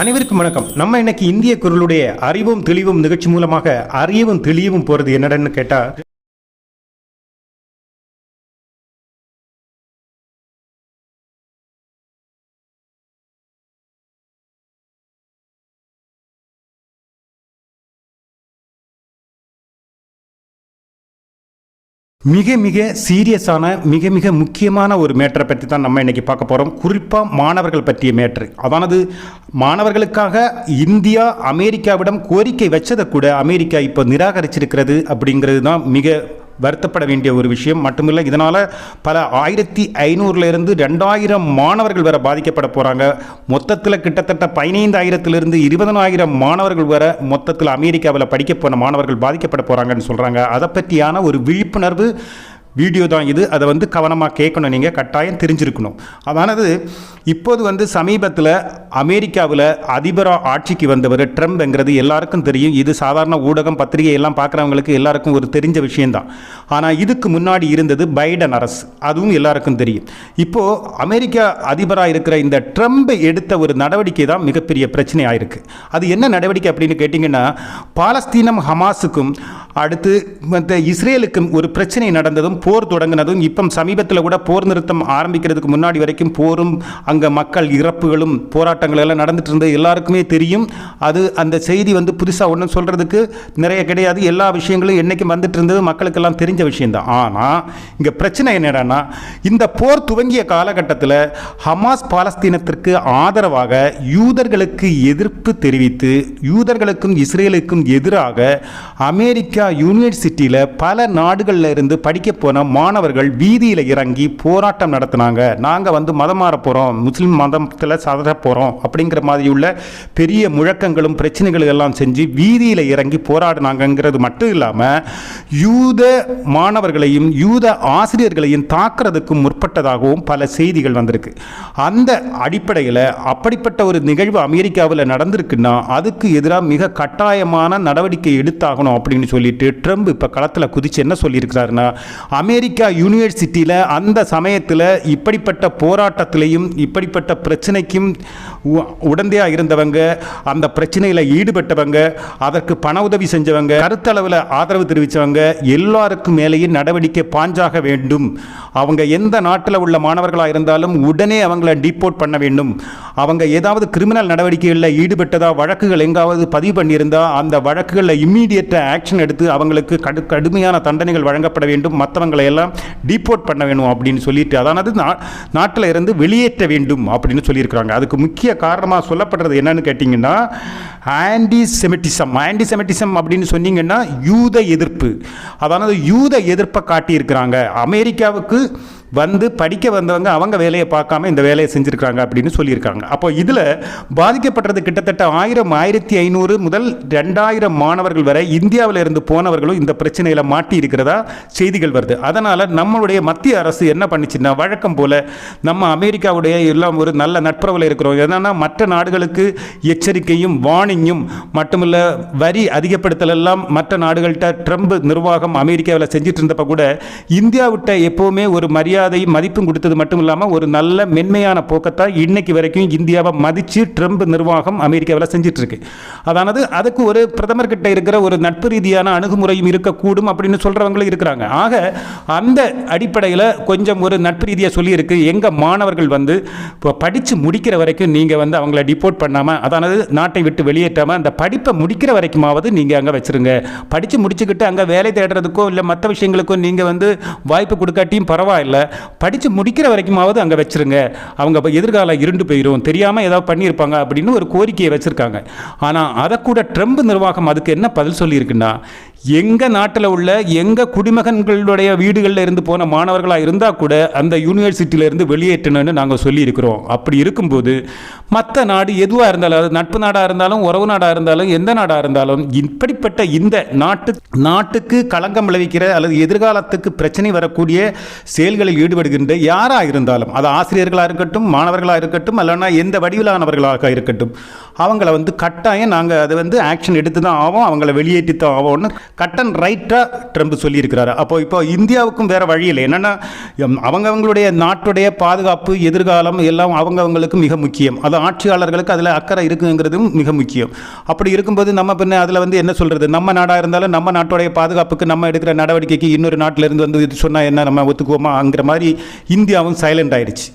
அனைவருக்கும் வணக்கம். நம்ம இன்னைக்கு இந்திய குரலுடைய அறிவும் தெளிவும் நிகழ்ச்சி மூலமாக அறியவும் தெளியவும் போறது என்னடன்னு கேட்டா மிக மிக சீரியஸான மிக மிக முக்கியமான ஒரு மேட்டரை பற்றி தான் நம்ம இன்றைக்கி பார்க்க போகிறோம் குறிப்பாக மாணவர்கள் பற்றிய மேட்ரு அதானது மாணவர்களுக்காக இந்தியா அமெரிக்காவிடம் கோரிக்கை வச்சதை கூட அமெரிக்கா இப்போ நிராகரிச்சிருக்கிறது அப்படிங்கிறது தான் மிக வருத்தப்பட வேண்டிய ஒரு விஷயம். மட்டுமில்லை இதனால் பல ஆயிரத்தி ஐநூறுலேருந்து ரெண்டாயிரம் மாணவர்கள் வர பாதிக்கப்பட போகிறாங்க மொத்தத்தில் கிட்டத்தட்ட பதினைந்தாயிரத்திலிருந்து இருபதனாயிரம் மாணவர்கள் வர மொத்தத்தில் அமெரிக்காவில் படிக்க போன மாணவர்கள் பாதிக்கப்பட போகிறாங்கன்னு சொல்கிறாங்க அதை பற்றியான ஒரு விழிப்புணர்வு வீடியோ தான் இது. அதை வந்து கவனமாக கேட்கணும். நீங்கள் கட்டாயம் தெரிஞ்சிருக்கணும். அதானது இப்போது வந்து சமீபத்தில் அமெரிக்காவில் அதிபராக ஆட்சிக்கு வந்தவர் ட்ரம்ப்ங்கிறது எல்லாருக்கும் தெரியும். இது சாதாரண ஊடகம் பத்திரிகை எல்லாம் பார்க்குறவங்களுக்கு எல்லாருக்கும் ஒரு தெரிஞ்ச விஷயந்தான் ஆனால் இதுக்கு முன்னாடி இருந்தது பைடன் அரசு. அதுவும் எல்லாருக்கும் தெரியும். இப்போது அமெரிக்கா அதிபராக இருக்கிற இந்த ட்ரம்ப் எடுத்த ஒரு நடவடிக்கை தான் மிகப்பெரிய பிரச்சனையாக இருக்குது அது என்ன நடவடிக்கை அப்படின்னு கேட்டிங்கன்னா பாலஸ்தீனம் ஹமாஸுக்கும் அடுத்து மற்ற இஸ்ரேலுக்கும் ஒரு பிரச்சனை நடந்ததும் போர் தொடங்கினதும் இப்போ சமீபத்தில் கூட போர் நிறுத்தம் ஆரம்பிக்கிறதுக்கு முன்னாடி வரைக்கும் போரும் அங்கே மக்கள் இறப்புகளும் போராட்டங்கள் எல்லாம் நடந்துட்டு இருந்தது எல்லாருக்குமே தெரியும். அது அந்த செய்தி வந்து புதுசாக ஒன்றும் சொல்கிறதுக்கு நிறைய கிடையாது. எல்லா விஷயங்களும் என்றைக்கும் வந்துட்டு இருந்தது மக்களுக்கெல்லாம் தெரிஞ்ச விஷயந்தான் ஆனால் இங்கே பிரச்சனை என்னடான்னா இந்த போர் துவங்கிய காலகட்டத்தில் ஹமாஸ் பாலஸ்தீனத்திற்கு ஆதரவாக யூதர்களுக்கு எதிர்ப்பு தெரிவித்து யூதர்களுக்கும் இஸ்ரேலுக்கும் எதிராக அமெரிக்கா யூனிவர்சிட்டியில் பல நாடுகளில் இருந்து படிக்க போன மாணவர்கள் வீதியில் இறங்கி போராட்டம் நடத்தினாங்க. நாங்கள் வந்து மதம் மாற போகிறோம் முஸ்லீம் மதத்தில் சதற போகிறோம் அப்படிங்கிற மாதிரி உள்ள பெரிய முழக்கங்களும் பிரச்சனைகளும் எல்லாம் செஞ்சு வீதியில் இறங்கி போராடினாங்கங்கிறது மட்டும் இல்லாமல் யூத மாணவர்களையும் யூத ஆசிரியர்களையும் தாக்குறதுக்கு முற்பட்டதாகவும் பல செய்திகள் வந்திருக்கு. அந்த அடிப்படையில் அப்படிப்பட்ட ஒரு நிகழ்வு அமெரிக்காவில் நடந்திருக்குன்னா அதுக்கு எதிராக மிக கட்டாயமான நடவடிக்கை எடுத்தாகணும் அப்படின்னு சொல்லிட்டு ட்ரம்ப் இப்போ களத்தில் குதிச்சு என்ன சொல்லியிருக்கிறாருன்னா அமெரிக்கா யூனிவர்சிட்டியில் அந்த சமயத்தில் இப்படிப்பட்ட போராட்டத்திலையும் இப்படிப்பட்ட பிரச்சனைக்கும் உ- உடந்தையாக இருந்தவங்க அந்த பிரச்சனையில் ஈடுபட்டவங்க அதற்கு பண உதவி செஞ்சவங்க கருத்தளவில் ஆதரவு தெரிவித்தவங்க எல்லாருக்கும் மேலேயும் நடவடிக்கை பாஞ்சாக வேண்டும். அவங்க எந்த நாட்டில் உள்ள மாணவர்களாக இருந்தாலும் உடனே அவங்கள டிப்போர்ட் பண்ண வேண்டும். அவங்க ஏதாவது கிரிமினல் நடவடிக்கைகளில் ஈடுபட்டதா வழக்குகள் எங்காவது பதிவு பண்ணியிருந்தா அந்த வழக்குகளில் இம்மீடியட்டாக ஆக்ஷன் எடுத்து அவங்களுக்கு கடு கடுமையான தண்டனைகள் வழங்கப்பட வேண்டும். மற்றவங்க மற்றவங்களை எல்லாம் டிப்போர்ட் பண்ண வேணும் அப்படின்னு சொல்லிட்டு அதானது நா- நாட்டில் இருந்து வெளியேற்ற வேண்டும் அப்படின்னு சொல்லியிருக்கிறாங்க. அதுக்கு முக்கிய காரணமாக சொல்லப்படுறது என்னன்னு கேட்டிங்கன்னா ஆன்டி செமிட்டிசம் ஆன்டி செமிட்டிசம் அப்படின்னு சொன்னீங்கன்னா யூத எதிர்ப்பு. அதானது யூத எதிர்ப்பை காட்டியிருக்கிறாங்க. அமெரிக்காவுக்கு வந்து படிக்க வந்தவங்க அவங்க வேலையை பார்க்காம இந்த வேலையை செஞ்சுருக்காங்க அப்படின்னு சொல்லியிருக்காங்க. அப்போ இதில் பாதிக்கப்படுறது கிட்டத்தட்ட ஆயிரம் ஆயிரத்தி ஐநூறு முதல் ரெண்டாயிரம் மாணவர்கள் வரை இந்தியாவில் இருந்து போனவர்களும் இந்த பிரச்சனையில் மாட்டி இருக்கிறதா செய்திகள் வருது. அதனால் நம்மளுடைய மத்திய அரசு என்ன பண்ணுச்சுன்னா வழக்கம் போல் நம்ம அமெரிக்காவுடைய எல்லாம் ஒரு நல்ல நட்புறவில் இருக்கிறோம். என்னென்னா மற்ற நாடுகளுக்கு எச்சரிக்கையும் வார்னிங்கும் மட்டுமில்ல வரி அதிகப்படுத்தலெல்லாம் மற்ற நாடுகள்கிட்ட ட்ரம்ப் நிர்வாகம் அமெரிக்காவில் செஞ்சுட்டு இருந்தப்போ கூட இந்தியாவிட்ட எப்போவுமே ஒரு மரியாதை மரியாதையும் மதிப்பும் கொடுத்தது மட்டும் இல்லாமல் ஒரு நல்ல மென்மையான போக்கத்தான் இன்னைக்கு வரைக்கும் இந்தியாவை மதித்து ட்ரம்ப் நிர்வாகம் அமெரிக்காவில் செஞ்சிட்ருக்கு. அதானது அதுக்கு ஒரு பிரதமர்கிட்ட இருக்கிற ஒரு நட்பு ரீதியான அணுகுமுறையும் இருக்கக்கூடும் அப்படின்னு சொல்கிறவங்களும் இருக்கிறாங்க. ஆக அந்த அடிப்படையில் கொஞ்சம் ஒரு நட்பு ரீதியாக சொல்லியிருக்கு. எங்கள் மாணவர்கள் வந்து இப்போ படித்து முடிக்கிற வரைக்கும் நீங்கள் வந்து அவங்கள டிப்போர்ட் பண்ணாமல் அதானது நாட்டை விட்டு வெளியேற்றாமல் அந்த படிப்பை முடிக்கிற வரைக்குமாவது நீங்கள் அங்கே வச்சுருங்க. படித்து முடிச்சுக்கிட்டு அங்கே வேலை தேடுறதுக்கோ இல்லை மற்ற விஷயங்களுக்கோ நீங்கள் வந்து வாய்ப்பு கொடுக்காட்டியும் பரவாயில்ல. படித்து முடிக்கிற வரைக்குமாவது அங்கே வச்சிருங்க. அவங்க எதிர்காலம் இருண்டு போயிடும் தெரியாமல் ஏதாவது பண்ணியிருப்பாங்க அப்படின்னு ஒரு கோரிக்கையை வச்சுருக்காங்க. ஆனால் அதை கூட ட்ரம்ப் நிர்வாகம் அதுக்கு என்ன பதில் சொல்லியிருக்குன்னா எங்கள் நாட்டில் உள்ள எங்கள் குடிமகன்களுடைய வீடுகளில் இருந்து போன மாணவர்களாக இருந்தால் கூட அந்த யூனிவர்சிட்டியிலேருந்து வெளியேற்றணும்னு நாங்கள் சொல்லியிருக்கிறோம். அப்படி இருக்கும்போது மற்ற நாடு எதுவாக இருந்தாலும் அது நட்பு நாடாக இருந்தாலும் உறவு நாடாக இருந்தாலும் எந்த நாடாக இருந்தாலும் இப்படிப்பட்ட இந்த நாட்டு நாட்டுக்கு களங்கம் விளைவிக்கிற அல்லது எதிர்காலத்துக்கு பிரச்சனை வரக்கூடிய செயல்களில் ஈடுபடுகின்ற யாராக இருந்தாலும் அது ஆசிரியர்களாக இருக்கட்டும் மாணவர்களாக இருக்கட்டும் அல்லனா எந்த வடிவிலானவர்களாக இருக்கட்டும் அவங்கள வந்து கட்டாயம் நாங்கள் அதை வந்து ஆக்ஷன் எடுத்து தான் ஆவோம் அவங்கள வெளியேற்றி தான் ஆவோம்னு கட் அண்ட் ரைட்டாக ட்ரம்ப் சொல்லியிருக்கிறாரு. அப்போ இப்போ இந்தியாவுக்கும் வேறு வழி இல்லை. என்னென்னா அவங்கவுங்களுடைய நாட்டுடைய பாதுகாப்பு எதிர்காலம் எல்லாம் அவங்கவுங்களுக்கு மிக முக்கியம். அது ஆட்சியாளர்களுக்கு அதில் அக்கறை இருக்குங்கிறதும் மிக முக்கியம். அப்படி இருக்கும்போது நம்ம பின்ன அதில் வந்து என்ன சொல்கிறது நம்ம நாடாக இருந்தாலும் நம்ம நாட்டுடைய பாதுகாப்புக்கு நம்ம எடுக்கிற நடவடிக்கைக்கு இன்னொரு நாட்டிலிருந்து வந்து இது சொன்னால் என்ன நம்ம ஒத்துக்குவோமாங்கிற மாதிரி இந்தியாவும் சைலண்ட் ஆயிடுச்சு.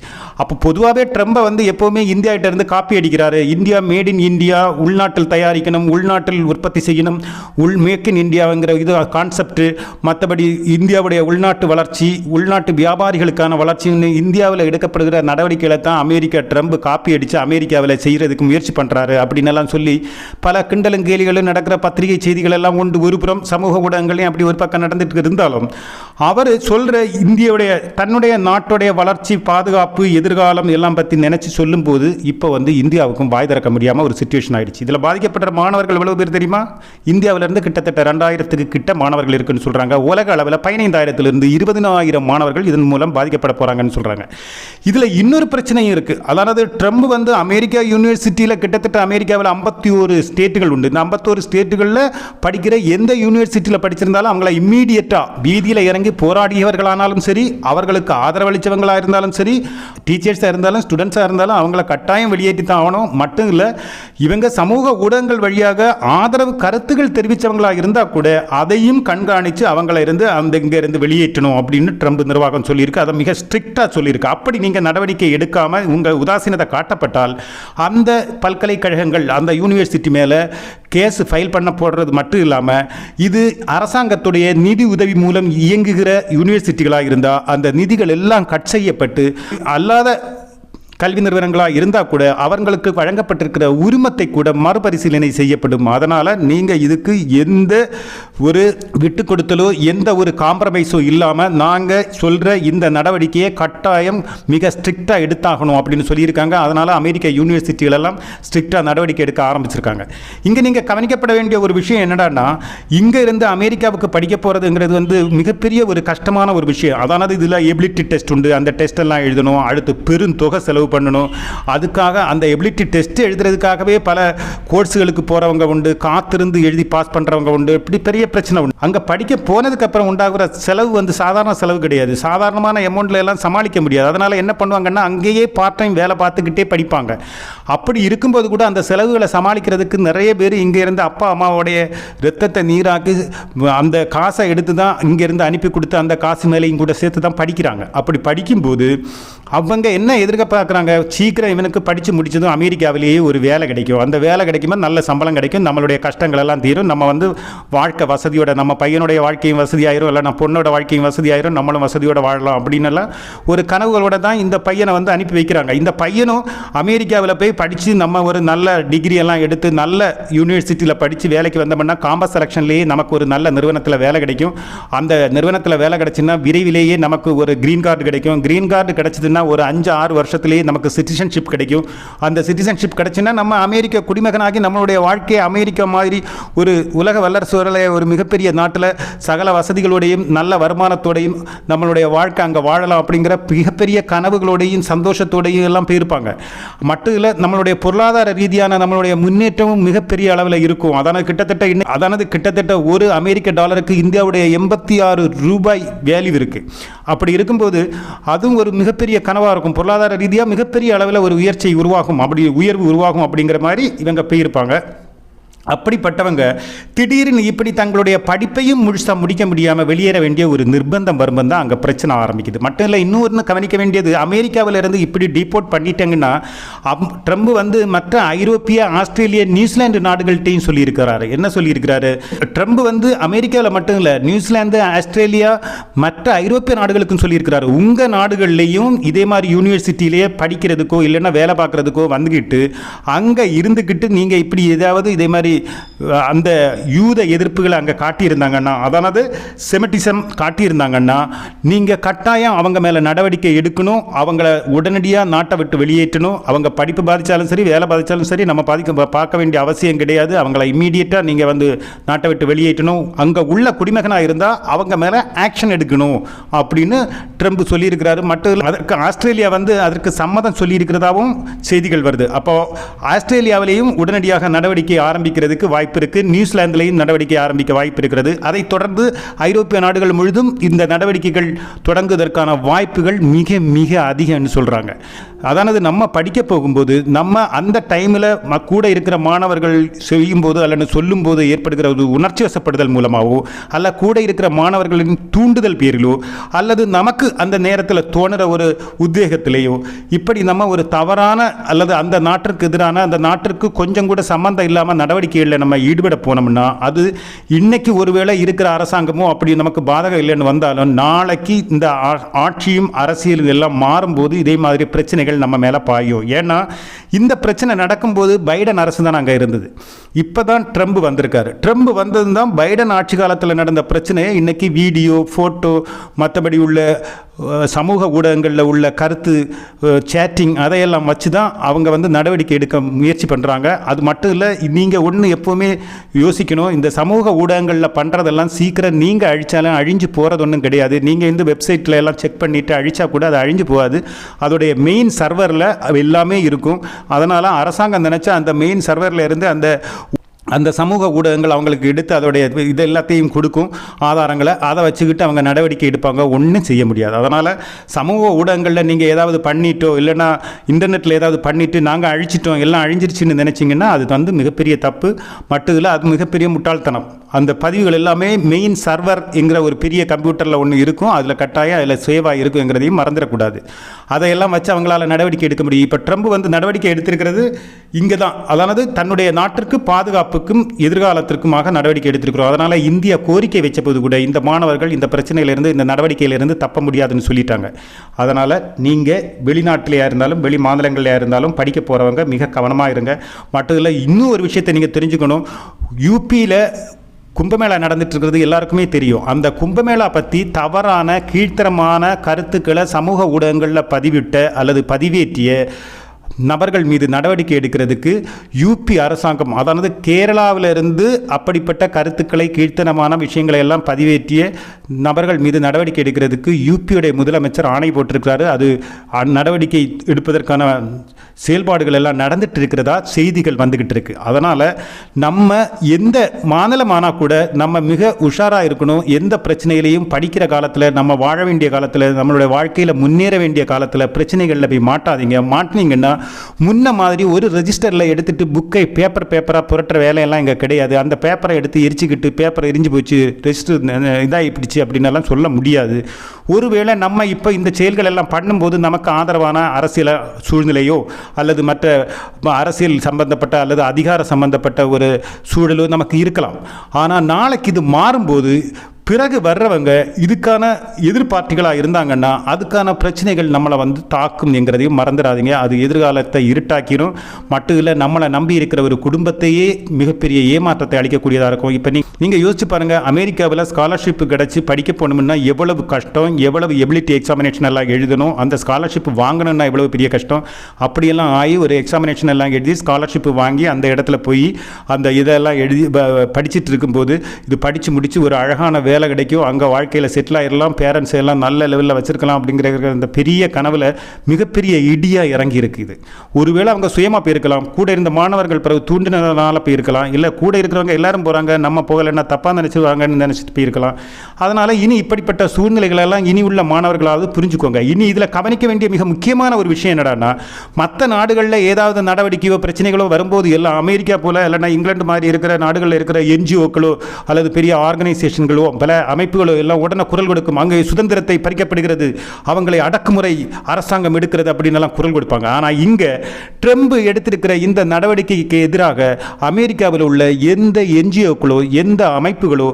அப்போ பொதுவாகவே ட்ரம்பை வந்து எப்போவுமே இந்தியாகிட்ட இருந்து காப்பி அடிக்கிறாரு. இந்தியா மேடி இன் இந்தியா உள்நாட்டில் தயாரிக்கணும் உள்நாட்டில் உற்பத்தி செய்யணும். உள் மேக் இன் இந்தியாங்கிற இது கான்செப்ட் மற்றபடி இந்தியாவுடைய உள்நாட்டு வளர்ச்சி உள்நாட்டு வியாபாரிகளுக்கான வளர்ச்சின்னு இந்தியாவில் எடுக்கப்படுகிற நடவடிக்கைகளை தான் அமெரிக்கா ட்ரம்ப் காப்பி அடித்து அமெரிக்காவில் செய்கிறதுக்கு முயற்சி பண்ணுறாரு அப்படின்னு எல்லாம் சொல்லி பல கிண்டலும் கேலிகளும் நடக்கிற பத்திரிகை செய்திகள் எல்லாம் உண்டு ஒரு புறம் சமூக ஊடகங்களையும் அப்படி ஒரு பக்கம் நடந்துட்டு இருந்தாலும் அவர் சொல்கிற இந்தியாவுடைய தன்னுடைய நாட்டுடைய வளர்ச்சி பாதுகாப்பு எதிர்காலம் எல்லாம் பற்றி நினச்சி சொல்லும்போது இப்போ வந்து இந்தியாவுக்கும் வாய் திறக்க முடியாமல் ஒரு சுச்சுவேஷன் ஆகிடுச்சு இதில் பாதிக்கப்பட்ட மாணவர்கள் எவ்வளோ பேர் தெரியுமா? இந்தியாவிலேருந்து கிட்டத்தட்ட ரெண்டாயிரத்துக்கு கிட்ட மாணவர்கள் இருக்குன்னு சொல்கிறாங்க உலக அளவில் பதினைந்தாயிரத்திலிருந்து இருபதினாயிரம் மாணவர்கள் இதன் மூலம் பாதிக்கப்பட போகிறாங்கன்னு சொல்கிறாங்க இதில் இன்னொரு பிரச்சனையும் இருக்குது அதாவது ட்ரம்ப் வந்து அமெரிக்கா யூனிவர்சிட்டியில் கிட்டத்தட்ட அமெரிக்காவில் ஐம்பத்தி ஒரு ஸ்டேட்டுகள் உண்டு. இந்த ஐம்பத்தோரு ஸ்டேட்டுகளில் படிக்கிற எந்த யூனிவர்சிட்டியில் படிச்சிருந்தாலும் அவங்கள இம்மீடியட்டாக வீதியில் இறங்கி போராடியவர்களானாலும் சரி அவர்களுக்கு ஆதரவளித்தவங்களாக இருந்தாலும் சரி டீச்சர்ஸாக இருந்தாலும் ஸ்டூடெண்ட்ஸாக இருந்தாலும் அவங்கள கட்டாயம் வெளியேற்றி தான் ஆகணும். மட்டும் இல்லை இவங்க சமூக ஊடகங்கள் வழியாக ஆதரவு கருத்துக்கள் தெரிவித்தவங்களாக இருந்தால் கூட அதையும் கண்காணித்து அவங்கள இருந்து அந்த இங்கே இருந்து வெளியேற்றணும் அப்படின்னு ட்ரம்ப் நிர்வாகம் சொல்லியிருக்கு. அதை மிக ஸ்ட்ரிக்டாக சொல்லியிருக்கு. அப்படி நீங்கள் நடவடிக்கை எடுக்காமல் உங்கள் உதாசீனத்தை காட்டப்பட்டால் அந்த பல்கலைக்கழகங்கள் அந்த யூனிவர்சிட்டி மேலே கேஸ் ஃபைல் பண்ண போடுறது மட்டும் இல்லாமல் இது அரசாங்கத்துடைய நிதி உதவி மூலம் இயங்குகிற யூனிவர்சிட்டிகளாக இருந்தால் அந்த நிதிகள் எல்லாம் கட் செய்யப்பட்டு அல்லாத கல்வி நிறுவனங்களாக இருந்தால் கூட அவங்களுக்கு வழங்கப்பட்டிருக்கிற உரிமத்தை கூட மறுபரிசீலனை செய்யப்படும். அதனால் நீங்கள் இதுக்கு எந்த ஒரு விட்டு கொடுத்தலோ எந்த ஒரு காம்ப்ரமைஸோ இல்லாமல் நாங்கள் சொல்கிற இந்த நடவடிக்கையை கட்டாயம் மிக ஸ்ட்ரிக்டாக எடுத்தாகணும் அப்படின்னு சொல்லியிருக்காங்க. அதனால் அமெரிக்க யூனிவர்சிட்டிகளெல்லாம் ஸ்ட்ரிக்டாக நடவடிக்கை எடுக்க ஆரம்பிச்சிருக்காங்க. இங்கே நீங்கள் கவனிக்கப்பட வேண்டிய ஒரு விஷயம் என்னடான்னா இங்கே இருந்து அமெரிக்காவுக்கு படிக்க போகிறதுங்கிறது வந்து மிகப்பெரிய ஒரு கஷ்டமான ஒரு விஷயம். அதானது இதில் எபிலிட்டி டெஸ்ட் உண்டு. அந்த டெஸ்ட் எல்லாம் எழுதணும். அடுத்து பெருந்தொகை செலவு பண்ணணும். அதுக்காக அந்த எபிலிட்டி டெஸ்ட் எழுதுறதுக்காகவே பல கோர்ஸுகளுக்கு போகிறவங்க உண்டு காத்திருந்து எழுதி பாஸ் பண்ணுறவங்க உண்டு இப்படி பெரிய பிரச்சனை உண்டு. அங்கே படிக்க போனதுக்கப்புறம் உண்டாகிற செலவு வந்து சாதாரண செலவு கிடையாது. சாதாரணமான அமௌண்ட்ல எல்லாம் சமாளிக்க முடியாது. அதனால் என்ன பண்ணுவாங்கன்னா அங்கேயே பார்ட் டைம் வேலை பார்த்துக்கிட்டே படிப்பாங்க. அப்படி இருக்கும்போது கூட அந்த செலவுகளை சமாளிக்கிறதுக்கு நிறைய பேர் இங்கே இருந்து அப்பா அம்மாவுடைய ரத்தத்தை நீராக்கி அந்த காசை எடுத்து தான் இங்கேருந்து அனுப்பி கொடுத்து அந்த காசு மேலேயும் கூட சேர்த்து தான் படிக்கிறாங்க. அப்படி படிக்கும்போது அவங்க என்ன சொல்கிறாங்க சீக்கிரம் இவனுக்கு படித்து முடிச்சதும் அமெரிக்காவிலேயே ஒரு வேலை கிடைக்கும். அந்த வேலை கிடைக்கும்போது நல்ல சம்பளம் கிடைக்கும் நம்மளுடைய கஷ்டங்கள் எல்லாம் தீரும். நம்ம வந்து வாழ்க்கை வசதியோட நம்ம பையனுடைய வாழ்க்கையும் வசதியாயிரும் இல்லை நம்ம பொண்ணோட வாழ்க்கையும் வசதியாயிரும் நம்மளும் வசதியோடு வாழலாம் அப்படின்னு எல்லாம் ஒரு கனவுகளோட தான் இந்த பையனை வந்து அனுப்பி வைக்கிறாங்க. இந்த பையனும் அமெரிக்காவில் போய் படித்து நம்ம ஒரு நல்ல டிகிரி எல்லாம் எடுத்து நல்ல யூனிவர்சிட்டியில் படித்து வேலைக்கு வந்தோம்னா காம்பஸ் செலெக்ஷன்லேயே நமக்கு ஒரு நல்ல நிறுவனத்தில் வேலை கிடைக்கும். அந்த நிறுவனத்தில் வேலை கிடைச்சுன்னா விரைவிலேயே நமக்கு ஒரு க்ரீன் கார்டு கிடைக்கும். க்ரீன் கார்டு கிடைச்சதுன்னா ஒரு அஞ்சு ஆறு வருஷத்துலேயே நமக்கு சிட்டிசன்ஷிப் கிடைக்கும். அந்த சிட்டிசன்ஷிப் கிடைச்சுன்னா நம்ம அமெரிக்க குடிமகனாகி நம்மளுடைய வாழ்க்கையை அமெரிக்கா மாதிரி ஒரு உலக வல்லரசு ஒரு மிகப்பெரிய நாட்டில் சகல வசதிகளோடையும் நல்ல வருமானத்தோடையும் நம்மளுடைய வாழ்க்கை அங்கே வாழலாம் அப்படிங்கிற மிகப்பெரிய கனவுகளோடையும் சந்தோஷத்தோடையும் எல்லாம் போயிருப்பாங்க. மட்டும் இல்லை நம்மளுடைய பொருளாதார ரீதியான நம்மளுடைய முன்னேற்றமும் மிகப்பெரிய அளவில் இருக்கும். அதான கிட்டத்தட்ட இன்னும் அதானது கிட்டத்தட்ட ஒரு அமெரிக்க டாலருக்கு இந்தியாவுடைய எண்பத்தி ஆறு ரூபாய் வேல்யூ இருக்குது அப்படி இருக்கும்போது அதுவும் ஒரு மிகப்பெரிய கனவாக இருக்கும். பொருளாதார ரீதியாக மிகப்பெரிய அளவில் ஒரு உயர்ச்சி உருவாகும் அப்படி உயர்வு உருவாகும் அப்படிங்கிற மாதிரி இவங்க போயிருப்பாங்க. அப்படிப்பட்டவங்க திடீர்னு இப்படி தங்களுடைய படிப்பையும் முழுசாக முடிக்க முடியாமல் வெளியேற வேண்டிய ஒரு நிர்பந்தம் வரும்போது தான் அங்கே பிரச்சனை ஆரம்பிக்குது. மட்டும் இல்லை இன்னொன்று கவனிக்க வேண்டியது அமெரிக்காவில் இருந்து இப்படி டிபோர்ட் பண்ணிட்டாங்கன்னா அம்- ட்ரம்ப் வந்து மற்ற ஐரோப்பிய ஆஸ்திரேலிய நியூசிலாந்து நாடுகள்கிட்டையும் சொல்லியிருக்கிறாரு. என்ன சொல்லியிருக்கிறாரு? ட்ரம்ப் வந்து அமெரிக்காவில் மட்டும் இல்லை நியூசிலாந்து ஆஸ்திரேலியா மற்ற ஐரோப்பிய நாடுகளுக்கும் சொல்லியிருக்கிறாரு. உங்கள் நாடுகள்லேயும் இதே மாதிரி யூனிவர்சிட்டியிலேயே படிக்கிறதுக்கோ இல்லைன்னா வேலை பார்க்குறதுக்கோ வந்துக்கிட்டு அங்கே இருந்துக்கிட்டு நீங்கள் இப்படி ஏதாவது இதே மாதிரி மாதிரி அந்த யூத எதிர்ப்புகளை அங்கே காட்டியிருந்தாங்கன்னா அதானது செமட்டிசம் காட்டியிருந்தாங்கன்னா நீங்கள் கட்டாயம் அவங்க மேலே நடவடிக்கை எடுக்கணும் அவங்கள உடனடியாக நாட்டை விட்டு வெளியேற்றணும் அவங்க படிப்பு பாதித்தாலும் சரி வேலை பாதித்தாலும் சரி நம்ம பாதிக்க பார்க்க வேண்டிய அவசியம் கிடையாது. அவங்கள இம்மீடியட்டாக நீங்கள் வந்து நாட்டை விட்டு வெளியேற்றணும். அங்கே உள்ள குடிமகனாக இருந்தால் அவங்க மேலே ஆக்ஷன் எடுக்கணும் அப்படின்னு ட்ரம்ப் சொல்லியிருக்கிறாரு. மட்டும் அதற்கு ஆஸ்திரேலியா வந்து அதற்கு சம்மதம் சொல்லியிருக்கிறதாகவும் செய்திகள் வருது. அப்போ ஆஸ்திரேலியாவிலேயும் உடனடியாக நடவடிக்கை ஆரம்பிக்கிறதுக்கு வாய்ப்பு இருக்குது நியூசிலாந்திலையும் நடவடிக்கை ஆரம்பிக்க வாய்ப்பு இருக்கிறது. அதைத் தொடர்ந்து ஐரோப்பிய நாடுகள் முழுதும் இந்த நடவடிக்கைகள் தொடங்குவதற்கான வாய்ப்புகள் மிக மிக அதிகம்னு சொல்கிறாங்க அதானது நம்ம படிக்க போகும்போது நம்ம அந்த டைமில் கூட இருக்கிற மாணவர்கள் செய்யும்போது அல்லது சொல்லும்போது ஏற்படுகிற ஒரு உணர்ச்சி வசப்படுதல் மூலமாகவோ அல்ல கூட இருக்கிற மாணவர்களின் தூண்டுதல் பேரிலோ அல்லது நமக்கு அந்த நேரத்தில் தோணுற ஒரு உத்வேகத்திலேயோ இப்படி நம்ம ஒரு தவறான அல்லது அந்த நாட்டிற்கு எதிரான அந்த நாட்டிற்கு கொஞ்சம் கூட சம்மந்தம் இல்லாமல் நடவடிக்கைகளில் நம்ம ஈடுபட போனோம்னா அது இன்னைக்கு ஒருவேளை இருக்கிற அரசாங்கமோ அப்படி நமக்கு பாதகம் இல்லைன்னு வந்தாலும் நாளைக்கு இந்த ஆ- ஆட்சியும் அரசியலும் எல்லாம் மாறும்போது இதே மாதிரி பிரச்சனைகள் நம்ம மேலே பாயும். ஏன்னா இந்த பிரச்சனை நடக்கும்போது பைடன் அரசு தான் அங்கே இருந்தது. இப்போ தான் ட்ரம்ப் வந்திருக்காரு. ட்ரம்ப் வந்தது தான் பைடன் ஆட்சி காலத்தில் நடந்த பிரச்சனையை இன்னைக்கு வீடியோ ஃபோட்டோ மற்றபடி உள்ள சமூக ஊடகங்களில் உள்ள கருத்து சேட்டிங் அதையெல்லாம் வச்சு தான் அவங்க வந்து நடவடிக்கை எடுக்க முயற்சி பண்ணுறாங்க அது மட்டும் இல்லை நீங்கள் ஒன்று எப்போவுமே யோசிக்கணும். இந்த சமூக ஊடகங்களில் பண்ணுறதெல்லாம் சீக்கிரம் நீங்கள் அழிச்சாலும் அழிஞ்சு போகிறது ஒன்றும் கிடையாது. நீங்கள் இந்த வெப்சைட்டில் எல்லாம் செக் பண்ணிவிட்டு அழிச்சா கூட அது அழிஞ்சு போகாது. அதோடைய மெயின் சர்வரில் எல்லாமே இருக்கும். அதனால் அரசாங்கம் நினச்சா அந்த மெயின் சர்வரில் இருந்து அந்த அந்த சமூக ஊடகங்கள் அவங்களுக்கு எடுத்து அதோடைய இது எல்லாத்தையும் கொடுக்கும் ஆதாரங்களை அதை வச்சுக்கிட்டு அவங்க நடவடிக்கை எடுப்பாங்க. ஒன்றும் செய்ய முடியாது. அதனால் சமூக ஊடகங்களில் நீங்கள் ஏதாவது பண்ணிட்டோ இல்லைன்னா இன்டர்நெட்டில் ஏதாவது பண்ணிவிட்டு நாங்கள் அழிச்சிட்டோம் எல்லாம் அழிஞ்சிருச்சுன்னு நினச்சிங்கன்னா அது வந்து மிகப்பெரிய தப்பு. மட்டும் இல்லை அது மிகப்பெரிய முட்டாள்தனம். அந்த பதிவுகள் எல்லாமே மெயின் சர்வர் என்கிற ஒரு பெரிய கம்ப்யூட்டரில் ஒன்று இருக்கும். அதில் கட்டாயம் அதில் சேவாக இருக்குங்கிறதையும் மறந்துடக்கூடாது. அதையெல்லாம் வச்சு அவங்களால நடவடிக்கை எடுக்க முடியும். இப்போ ட்ரம்ப் வந்து நடவடிக்கை எடுத்திருக்கிறது இங்கே தான் அதானது தன்னுடைய நாட்டிற்கு பாதுகாப்பு பாதுகாப்புக்கும் எதிர்காலத்திற்குமாக நடவடிக்கை எடுத்திருக்கிறோம். அதனால் இந்தியா கோரிக்கை வச்சபோது கூட இந்த மாணவர்கள் இந்த பிரச்சனையிலிருந்து இந்த நடவடிக்கையிலிருந்து தப்ப முடியாதுன்னு சொல்லிட்டாங்க. அதனால் நீங்கள் வெளிநாட்டிலையாக இருந்தாலும் வெளி மாநிலங்களையாக இருந்தாலும் படிக்க போகிறவங்க மிக கவனமாக இருங்க. மற்றதில் இல்லை இன்னும் ஒரு விஷயத்தை நீங்கள் தெரிஞ்சுக்கணும். யூபியில் கும்பமேளா நடந்துட்டு இருக்கிறது எல்லாருக்குமே தெரியும். அந்த கும்பமேளா பற்றி தவறான கீழ்த்தரமான கருத்துக்களை சமூக ஊடகங்களில் பதிவிட்ட அல்லது பதிவேற்றிய நபர்கள் மீது நடவடிக்கை எடுக்கிறதுக்கு யூபி அரசாங்கம் அதானது கேரளாவிலிருந்து அப்படிப்பட்ட கருத்துக்களை கீழ்த்தனமான விஷயங்களை எல்லாம் பதிவேற்றிய நபர்கள் மீது நடவடிக்கை எடுக்கிறதுக்கு யூபியுடைய முதலமைச்சர் ஆணை போட்டிருக்கிறாரு. அது நடவடிக்கை எடுப்பதற்கான செயல்பாடுகள் எல்லாம் நடந்துட்டு இருக்கிறதா? செய்திகள் வந்துகிட்டு இருக்கு. அதனால் நம்ம எந்த மாநிலமானால் கூட நம்ம மிக உஷாராக இருக்கணும். எந்த பிரச்சனையிலையும் படிக்கிற காலத்தில் நம்ம வாழ வேண்டிய காலத்தில் நம்மளுடைய வாழ்க்கையில் முன்னேற வேண்டிய காலத்தில் பிரச்சனைகளில் போய் மாட்டாதீங்க. மாட்டினீங்கன்னா முன்ன மாதிரி ஒரு ரெஜிஸ்டரில் எடுத்துட்டு புக்கை பேப்பர் பேப்பராக புரட்டுற வேலையெல்லாம் இங்கே கிடையாது. அந்த பேப்பரை எடுத்து எரிச்சுக்கிட்டு பேப்பர் எரிஞ்சு போச்சு ரெஜிஸ்டர் இதாகிப்பிடிச்சு அப்படின்னு எல்லாம் சொல்ல முடியாது. ஒருவேளை நம்ம இப்போ இந்த செயல்கள் எல்லாம் பண்ணும்போது நமக்கு ஆதரவான அரசியல் சூழ்நிலையோ அல்லது மற்ற அரசியல் சம்பந்தப்பட்ட அல்லது அதிகார சம்பந்தப்பட்ட ஒரு சூழலோ நமக்கு இருக்கலாம். ஆனால் நாளைக்கு இது மாறும்போது பிறகு வர்றவங்க இதுக்கான எதிர்பார்ட்டிகளாக இருந்தாங்கன்னா அதுக்கான பிரச்சனைகள் நம்மளை வந்து தாக்கும் என்கிறதையும் மறந்துடாதீங்க. அது எதிர்காலத்தை இருட்டாக்கிடும் மட்டும் இல்லை நம்மளை நம்பி இருக்கிற ஒரு குடும்பத்தையே மிகப்பெரிய ஏமாற்றத்தை அளிக்கக்கூடியதாக இருக்கும். இப்போ நீ நீங்கள் யோசிச்சு பாருங்கள் அமெரிக்காவில் ஸ்காலர்ஷிப் கிடச்சி படிக்க போகணும்னா எவ்வளவு கஷ்டம் எவ்வளவு எபிலிட்டி எக்ஸாமினேஷன் எல்லாம் எழுதணும் அந்த ஸ்காலர்ஷிப் வாங்கணும்னா எவ்வளவு பெரிய கஷ்டம்? அப்படியெல்லாம் ஆகி ஒரு எக்ஸாமினேஷன் எல்லாம் எழுதி ஸ்காலர்ஷிப் வாங்கி அந்த இடத்துல போய் அந்த இதெல்லாம் எழுதி படிச்சுட்டு இருக்கும்போது இது படித்து முடித்து ஒரு அழகான வேலை கிடைக்கும். அங்கே வாழ்க்கையில் செட்டில் ஆகிடலாம் பேரண்ட்ஸ் எல்லாம் நல்ல லெவலில் வச்சுருக்கலாம் அப்படிங்கிற அந்த பெரிய கனவில் மிகப்பெரிய இடியாக இறங்கி இருக்குது. ஒருவேளை அவங்க சுயமாக போயிருக்கலாம். கூட இருந்த மாணவர்கள் பிறகு தூண்டினதுனால போயிருக்கலாம். இல்லை கூட இருக்கிறவங்க எல்லாரும் போகிறாங்க நம்ம போகலைன்னா தப்பாக நினச்சிடுவாங்கன்னு நினச்சிட்டு போயிருக்கலாம். அதனால் இனி இப்படிப்பட்ட சூழ்நிலைகளெல்லாம் இனி உள்ள மாணவர்களாவது புரிஞ்சுக்கோங்க. இனி இதில் கவனிக்க வேண்டிய மிக முக்கியமான ஒரு விஷயம் என்னடான்னா மற்ற நாடுகளில் ஏதாவது நடவடிக்கையோ பிரச்சனைகளோ வரும்போது எல்லாம் அமெரிக்கா போல இல்லைன்னா இங்கிலாந்து மாதிரி இருக்கிற நாடுகளில் இருக்கிற என்ஜிஓக்களோ அல்லது பெரிய ஆர்கனைசேஷன்களோ பல அமைப்புகளோ எல்லாம் உடனே குரல் கொடுக்கும். அங்கே சுதந்திரத்தை பறிக்கப்படுகிறது. அவங்களை அடக்குமுறை அரசாங்கம் எடுக்கிறது அப்படின்னு எல்லாம் குரல் கொடுப்பாங்க. ஆனால் இங்கே ட்ரம்ப் எடுத்திருக்கிற இந்த நடவடிக்கைக்கு எதிராக அமெரிக்காவில் உள்ள எந்த என்ஜிஓக்களோ எந்த அமைப்புகளோ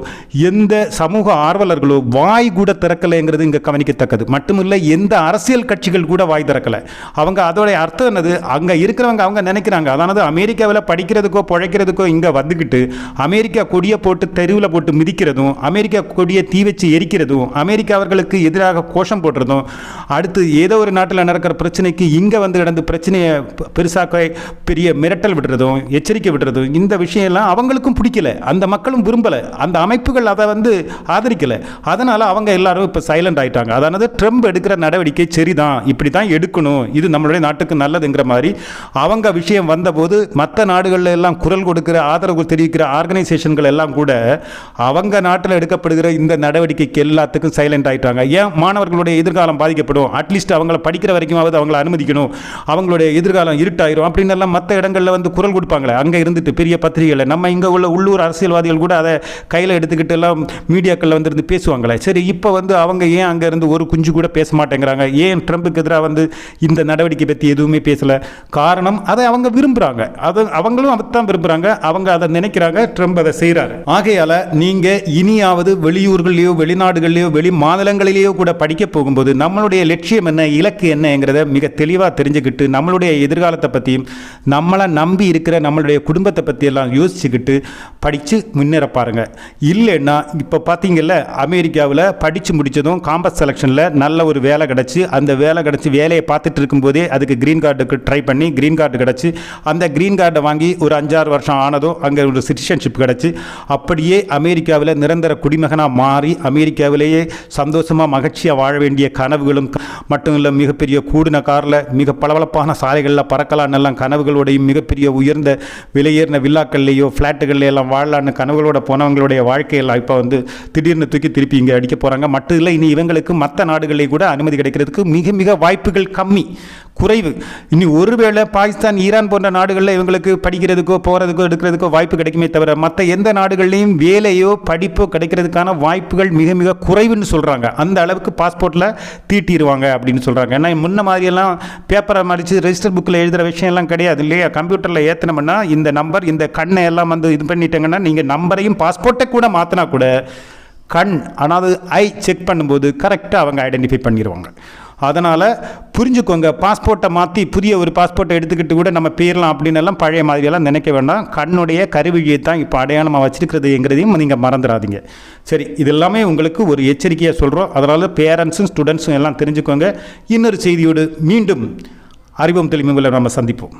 எந்த சமூக ஆர்வலர்களோ வாய் கூட திறக்கலைங்கிறது இங்கே கவனிக்கத்தக்கது. மட்டுமில்லை எந்த அரசியல் கட்சிகள் கூட வாய் திறக்கலை. அவங்க அதோடைய அர்த்தம் என்னது? அங்கே இருக்கிறவங்க அவங்க நினைக்கிறாங்க. அதானது அமெரிக்காவில் படிக்கிறதுக்கோ பிழைக்கிறதுக்கோ இங்கே வந்துக்கிட்டு அமெரிக்கா கொடியை போட்டு தெருவில் போட்டு மிதிக்கிறதும் அமெரிக்கா கொடியை தீ வச்சு எரிக்கிறதும் அமெரிக்கா அவர்களுக்கு எதிராக கோஷம் போடுறதும் அடுத்து ஏதோ ஒரு நாட்டில் நடக்கிற பிரச்சனைக்கு இங்கே வந்து நடந்து பிரச்சனையை பெ- பெருசாக்க பெரிய மிரட்டல் விடுறதும் எச்சரிக்கை விடுறதும் இந்த விஷயம்லாம் அவங்களுக்கும் பிடிக்கல. அந்த மக்களும் விரும்பலை. அந்த அமைப்புகள் அதை வந்து ஆதரிக்கலை. அதனால் அவங்க எல்லாரும் இப்போ சைலண்ட் ஆயிட்டாங்க. அதானது ட்ரம்ப் எடுக்கிற நடவடிக்கை சரிதான். இப்படி தான் எடுக்கணும். இது நம்மளுடைய நாட்டுக்கு நல்லதுங்கிற மாதிரி அவங்க விஷயம் வந்தபோது மற்ற நாடுகளில் எல்லாம் குரல் கொடுக்கிற ஆதரவு தெரிவிக்கிற ஆர்கனைசேஷன்கள் எல்லாம் கூட அவங்க நாட்டில் எடுக்கப்பட்ட எடுக்கப்படுகிற இந்த நடவடிக்கைக்கு எல்லாத்துக்கும் சைலண்ட் ஆயிட்டாங்க. ஏன்? மாணவர்களுடைய எதிர்காலம் பாதிக்கப்படும். அட்லீஸ்ட் அவங்கள படிக்கிற வரைக்குமாவது அவங்கள அனுமதிக்கணும். அவங்களுடைய எதிர்காலம் இருட்டாயிரும் அப்படின்னு எல்லாம் மற்ற இடங்களில் வந்து குரல் கொடுப்பாங்களே. அங்கே இருந்துட்டு பெரிய பத்திரிகைகளில். நம்ம இங்கே உள்ள உள்ளூர் அரசியல்வாதிகள் கூட அதை கையில் எடுத்துக்கிட்டு எல்லாம் மீடியாக்களில் வந்து இருந்து பேசுவாங்களே. சரி இப்போ வந்து அவங்க ஏன் அங்கே இருந்து ஒரு குஞ்சு கூட பேச மாட்டேங்கிறாங்க? ஏன் ட்ரம்புக்கு எதிராக வந்து இந்த நடவடிக்கை பற்றி எதுவுமே பேசலை? காரணம் அதை அவங்க விரும்புகிறாங்க அது அவங்களும் அதை தான் விரும்புகிறாங்க அவங்க அதை நினைக்கிறாங்க. ட்ரம்ப் அதை செய்கிறாரு ஆகையால் நீங்கள் இனியாவது வெளியூர்கள்லையோ வெளிநாடுகள்லையோ வெளி மாநிலங்களிலேயோ கூட படிக்க போகும்போது நம்மளுடைய லட்சியம் என்ன இலக்கு என்னங்கிறத மிக தெளிவாக தெரிஞ்சுக்கிட்டு நம்மளுடைய எதிர்காலத்தை பற்றியும் நம்மளை நம்பி இருக்கிற நம்மளுடைய குடும்பத்தை பற்றியெல்லாம் யோசிச்சுக்கிட்டு படித்து முன்னேற பாருங்க இல்லைன்னா இப்போ பார்த்தீங்கல்ல அமெரிக்காவில் படித்து முடித்ததும் காம்பஸ் செலெக்ஷனில் நல்ல ஒரு வேலை கிடச்சி அந்த வேலை கிடச்சி வேலையை பார்த்துட்டு இருக்கும்போதே அதுக்கு க்ரீன் கார்டுக்கு ட்ரை பண்ணி க்ரீன் கார்டு கிடச்சி அந்த க்ரீன் கார்டை வாங்கி ஒரு அஞ்சாறு வருஷம் ஆனதும் அங்கே ஒரு சிட்டிசன்ஷிப் கிடச்சி அப்படியே அமெரிக்காவில் நிரந்தர மகனாக மாறி அமெரிக்காவிலேயே சந்தோஷமாக மகிழ்ச்சியாக வாழ வேண்டிய கனவுகளும் மட்டும் இல்லை மிகப்பெரிய கூடின காரில் மிக பளபளப்பான சாலைகளில் பறக்கலான்னு எல்லாம் கனவுகளோடையும் மிகப்பெரிய உயர்ந்த விலையேறின வில்லாக்கள்லேயோ ஃப்ளாட்டுகள்லையோ எல்லாம் வாழலான்னு கனவுகளோட போனவங்களுடைய வாழ்க்கையெல்லாம் இப்போ வந்து திடீர்னு தூக்கி திருப்பி இங்கே அடிக்க போகிறாங்க மட்டும் இல்லை இனி இவங்களுக்கு மற்ற நாடுகளில் கூட அனுமதி கிடைக்கிறதுக்கு மிக மிக வாய்ப்புகள் கம்மி குறைவு. இனி ஒருவேளை பாகிஸ்தான் ஈரான் போன்ற நாடுகளில் இவங்களுக்கு படிக்கிறதுக்கோ போகிறதுக்கோ எடுக்கிறதுக்கோ வாய்ப்பு கிடைக்குமே தவிர மற்ற எந்த நாடுகள்லையும் வேலையோ படிப்போ கிடைக்கிறதுக்கான வாய்ப்புகள் மிக மிக குறைவுன்னு சொல்கிறாங்க அந்த அளவுக்கு பாஸ்போர்ட்டில் தீட்டிடுவாங்க அப்படின்னு சொல்கிறாங்க ஏன்னா முன்ன மாதிரியெல்லாம் பேப்பரை மடித்து ரெஜிஸ்டர் புக்கில் எழுதுகிற விஷயம்லாம் கிடையாது இல்லையா? கம்ப்யூட்டரில் ஏற்றினோம்னா இந்த நம்பர் இந்த கண்ணை எல்லாம் வந்து இது பண்ணிட்டேங்கன்னா நீங்கள் நம்பரையும் பாஸ்போர்ட்டை கூட மாற்றினா கூட கண் அதாவது ஐ செக் பண்ணும்போது கரெக்டாக அவங்க ஐடென்டிஃபை பண்ணிடுவாங்க அதனால் புரிஞ்சுக்கோங்க பாஸ்போர்ட்டை மாற்றி புதிய ஒரு பாஸ்போர்ட்டை எடுத்துக்கிட்டு கூட நம்ம பேரலாம் அப்படின்னு எல்லாம் பழைய மாதிரியெல்லாம் நினைக்க வேண்டாம். கண்ணுடைய கருவிழியை தான் இப்போ அடையாளமாக வச்சிருக்கிறதுங்கிறதையும் நீங்கள் மறந்துடாதீங்க. சரி இது எல்லாமே உங்களுக்கு ஒரு எச்சரிக்கையாக சொல்கிறோம் அதனால் பேரண்ட்ஸும் ஸ்டூடெண்ட்ஸும் எல்லாம் தெரிஞ்சுக்கோங்க. இன்னொரு செய்தியோடு மீண்டும் அறிவோம் தெளிவுகளை நம்ம சந்திப்போம்.